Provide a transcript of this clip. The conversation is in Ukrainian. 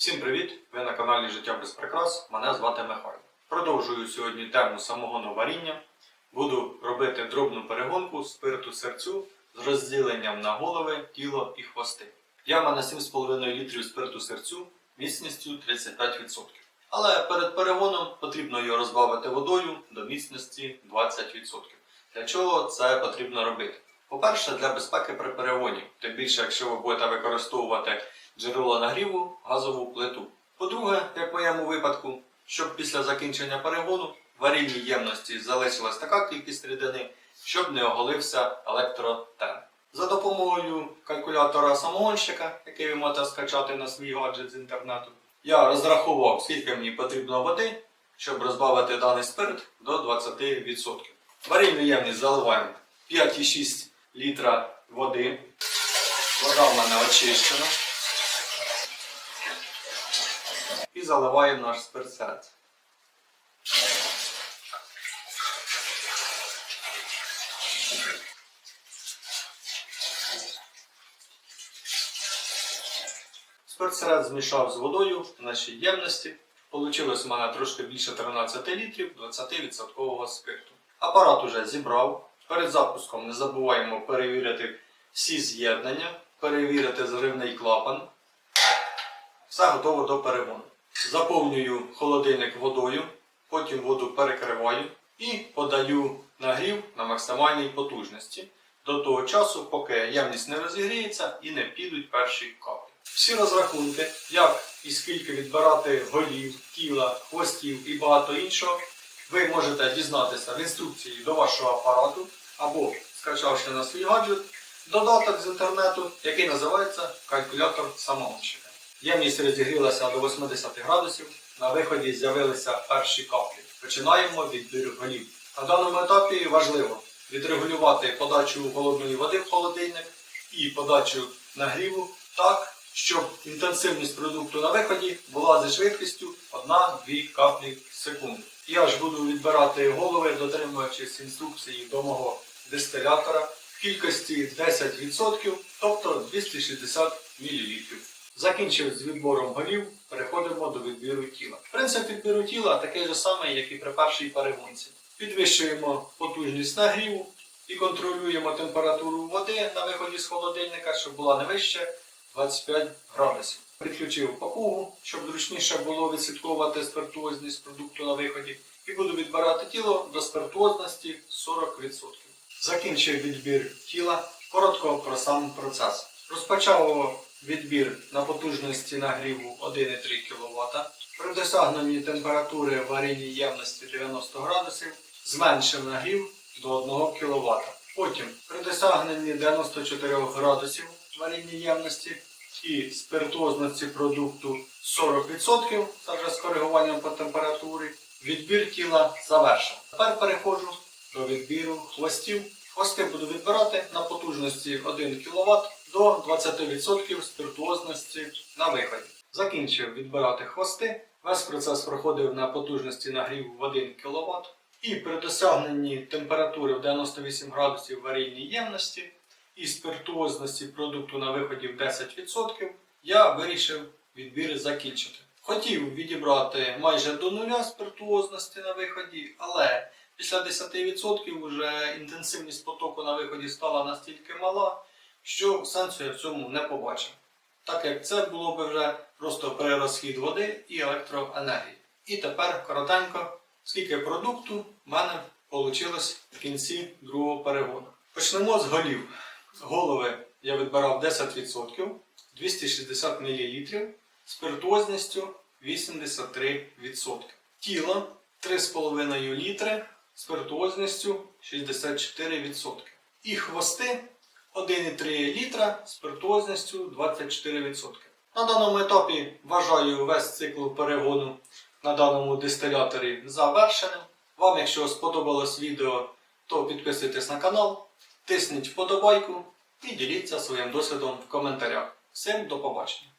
Всім привіт! Ви на каналі Життя без прикрас. Мене звати Михайло. Продовжую сьогодні тему самогону варіння. Буду робити дробну перегонку спирту серцю з розділенням на голови, тіло і хвости. Яма на 7,5 літрів спирту серцю міцністю 35%. Але перед перегоном потрібно його розбавити водою до міцності 20%. Для чого це потрібно робити? По-перше, для безпеки при перегоні, тим більше, якщо ви будете використовувати джерело нагріву, газову плиту. По-друге, як в моєму випадку, щоб після закінчення перегону в варільній ємності залишилась така кількість рідини, щоб не оголився електротен. За допомогою калькулятора самогонщика, який ви можете скачати на свій гаджет з інтернету, я розрахував, скільки мені потрібно води, щоб розбавити даний спирт до 20%. Варільну ємність заливаємо 5,6 літра води. Вода в мене очищена. І заливаємо наш спиртсець. Спиртсеред змішав з водою в нашій ємності. Получилось у мене трошки більше 13 літрів 20% спирту. Апарат уже зібрав. Перед запуском не забуваємо перевірити всі з'єднання, перевірити зривний клапан. Все готово до перегону. Заповнюю холодильник водою, потім воду перекриваю і подаю нагрів на максимальній потужності до того часу, поки ємність не розігріється і не підуть перші каплі. Всі розрахунки, як і скільки відбирати голів, тіла, хвостів і багато іншого, ви можете дізнатися в інструкції до вашого апарату або скачавши на свій гаджет додаток з інтернету, який називається калькулятор самогонщика. Ємність розігрілася до 80 градусів, на виході з'явилися перші каплі. Починаємо відбір голів. На даному етапі важливо відрегулювати подачу холодної води в холодильник і подачу нагріву так, щоб інтенсивність продукту на виході була зі швидкістю 1-2 каплі в секунду. Я ж буду відбирати голови, дотримуючись інструкції до мого дистилятора в кількості 10%, тобто 260 мл. Закінчив з відбором голів, переходимо до відбіру тіла. Принцип відбіру тіла такий же самий, як і при першій перегонці. Підвищуємо потужність нагріву і контролюємо температуру води на виході з холодильника, щоб була не вище 25 градусів. Підключив папугу, щоб зручніше було відслідковувати спиртуозність продукту на виході. І буду відбирати тіло до спиртуозності 40%. Закінчив відбір тіла. Коротко про сам процес. Розпочав відбір на потужності нагріву 1,3 кВт. При досягненні температури варійній ємності 90 градусів зменшив нагрів до 1 кВт. Потім при досягненні 94 градусів варійній ємності і спиртуозності продукту 40%, це вже з коригуванням по температурі, відбір тіла завершено. Тепер переходжу до відбіру хвостів. Хвости буду відбирати на потужності 1 кВт до 20% спиртуозності на виході. Закінчив відбирати хвости. Весь процес проходив на потужності нагріву в 1 кВт. І при досягненні температури в 98 градусів варійній ємності і спиртуозності продукту на виході в 10%, я вирішив відбір закінчити. Хотів відібрати майже до нуля спиртуозності на виході, але після 10% вже інтенсивність потоку на виході стала настільки мала, що сенсу я в цьому не побачив. Так як це було би вже просто перерозхід води і електроенергії. І тепер коротенько, скільки продукту в мене вийшло в кінці другого перегону. Почнемо з голів. Голови я відбирав 10%, 260 мл, спиртуозністю 83%. Тіло 3,5 літри, спиртуозністю 64%. І хвости 1,3 літра спиртуозністю 24%. На даному етапі вважаю весь цикл перегону на даному дистиляторі завершеним. Вам, якщо сподобалось відео, то підписуйтесь на канал, тисніть вподобайку і діліться своїм досвідом в коментарях. Всім до побачення!